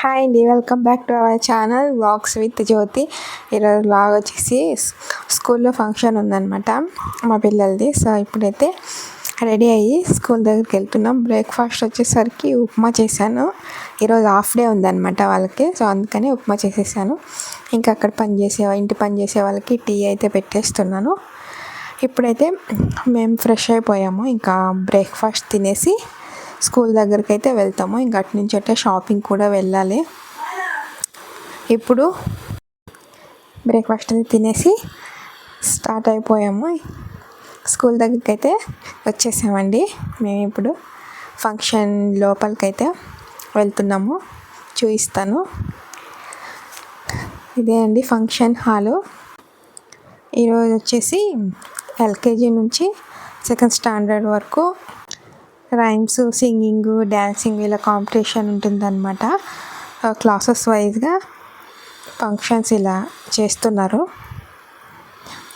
Hi అండి welcome back to our channel vlogs with Jyothi ఈరోజు vlog వచ్చేసి స్కూల్లో ఫంక్షన్ ఉందన్నమాట మా పిల్లలది. సో ఇప్పుడైతే రెడీ అయ్యి స్కూల్ దగ్గరికి వెళ్తున్నాం. బ్రేక్ఫాస్ట్ వచ్చేసరికి ఉప్మా చేశాను. ఈరోజు హాఫ్ డే ఉందన్నమాట వాళ్ళకి. సో అందుకని ఉప్మా చేసేసాను. ఇంకా అక్కడ పని చేసే ఇంటి పని చేసే వాళ్ళకి టీ అయితే పెట్టేస్తున్నాను. ఇప్పుడైతే మేము ఫ్రెష్ అయిపోయాము. ఇంకా బ్రేక్ఫాస్ట్ తినేసి స్కూల్ దగ్గరికి అయితే వెళ్తాము. ఇంకా అటు నుంచి అంటే షాపింగ్ కూడా వెళ్ళాలి. ఇప్పుడు బ్రేక్ఫాస్ట్ అది తినేసి స్టార్ట్ అయిపోయాము. స్కూల్ దగ్గరికి అయితే వచ్చేసామండి. మేము ఇప్పుడు ఫంక్షన్ లోపలికైతే వెళ్తున్నాము. చూపిస్తాను. ఇదే అండి ఫంక్షన్ హాలు. ఈరోజు వచ్చేసి ఎల్కేజీ నుంచి సెకండ్ స్టాండర్డ్ వరకు రైమ్స్ సింగింగ్ డ్యాన్సింగ్ ఇలా కాంపిటీషన్ ఉంటుందన్నమాట. క్లాసెస్ వైజ్గా ఫంక్షన్స్ ఇలా చేస్తున్నారు.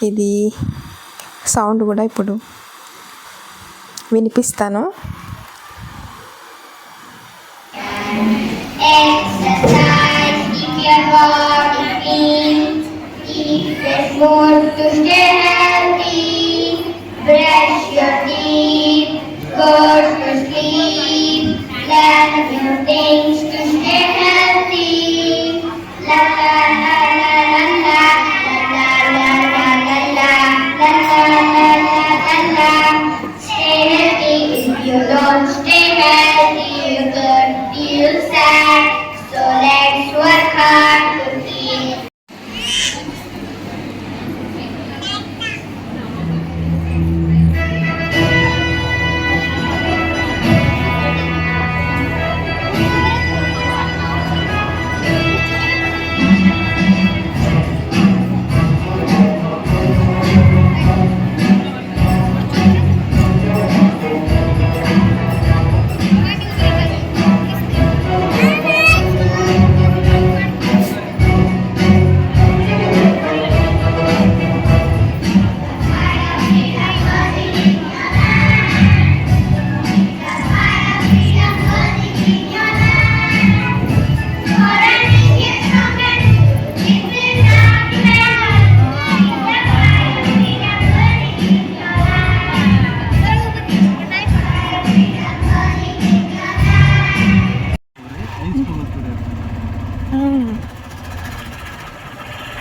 ఇది సౌండ్ కూడా ఇప్పుడు వినిపిస్తాను. Exercise if your body thanks to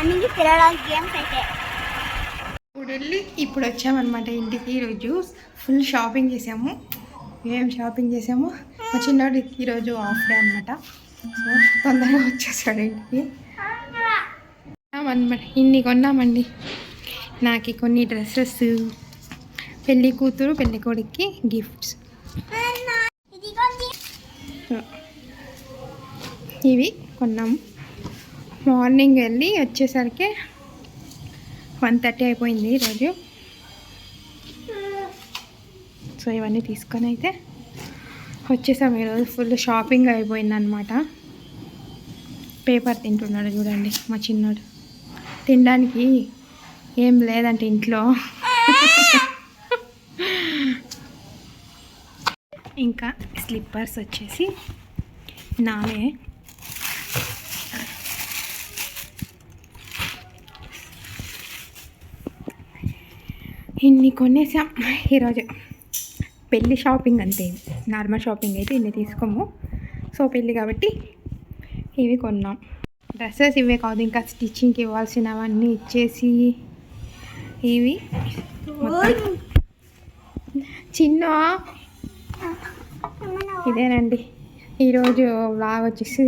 అన్ని పిల్లల గేమ్స్ అయితే. ఇప్పుడు వెళ్ళి ఇప్పుడు వచ్చామన్నమాట ఇంటికి. ఈరోజు ఫుల్ షాపింగ్ చేసాము. ఏం షాపింగ్ చేసాము? మా చిన్నోడు ఈరోజు ఆఫ్ డే అనమాట సో తొందరగా వచ్చేసాడు ఇంటికి. అనమాట ఇన్ని కొన్నామండి. నాకు కొన్ని డ్రెస్సెస్ పెళ్ళి కూతురు పెళ్ళి కొడుక్కి గిఫ్ట్స్ ఇవి కొన్నాము. మార్నింగ్ వెళ్ళి వచ్చేసరికి వన్ థర్టీ అయిపోయింది ఈరోజు. సో ఇవన్నీ తీసుకొని అయితే వచ్చేసాము ఈరోజు ఫుల్ షాపింగ్ అయిపోయింది అనమాట పేపర్ తింటున్నాడు చూడండి మా చిన్నోడు. తినడానికి ఏం లేదంటే ఇంట్లో. ఇంకా స్లిప్పర్స్ వచ్చేసి నావే ఇన్ని కొనేసాం. ఈరోజు పెళ్ళి షాపింగ్ అంతే. నార్మల్ షాపింగ్ అయితే ఇన్ని తీసుకోము. సో పెళ్ళి కాబట్టి ఇవి కొన్నాం. డ్రెస్సెస్ ఇవే కాదు ఇంకా స్టిచ్చింగ్కి ఇవ్వాల్సినవన్నీ ఇచ్చేసి ఇవి చిన్న ఇదేనండి. ఈరోజు బాగా వచ్చేసి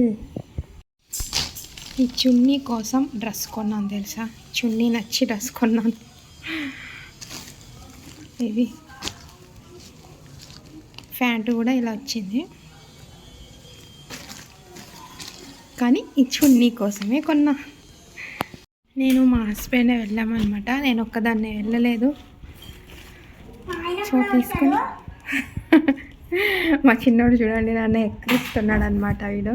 ఈ చున్నీ కోసం డ్రెస్ కొన్నాను తెలుసా? చున్నీ నచ్చి డ్రెస్ కొన్నాను. ఇది ప్యాంటు కూడా ఇలా వచ్చింది. కానీ ఈ చున్నీ కోసమే కొన్నా. నేను మా హస్బెండ్ వెళ్ళామన్నమాట. నేను ఒక్కదాన్నే వెళ్ళలేదు. సో తీసుకుని మా చిన్నోడు చూడండి నన్ను ఎక్కిరిస్తున్నాడు అనమాట వీడు.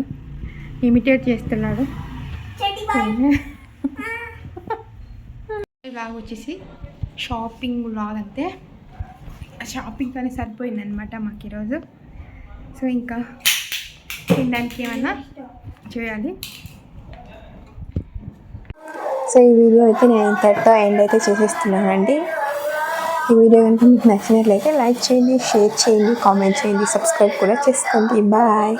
ఇమిటేట్ చేస్తున్నాడు. లాగ్ వచ్చేసి షాపింగ్ లాగ్ అంతే షాపింగ్ కానీ సరిపోయింది అనమాట మాకు ఈరోజు. సో ఇంకా తినడానికి ఏమన్నా చేయాలి? సో ఈ వీడియో అయితే నేను ఇంతటితో ఎండ్ అయితే చేసేస్తున్నానండి. ఈ వీడియో కనుక మీకు నచ్చినట్లయితే లైక్ చేయండి షేర్ చేయండి కామెంట్ చేయండి సబ్స్క్రైబ్ కూడా చేసుకోండి. బాయ్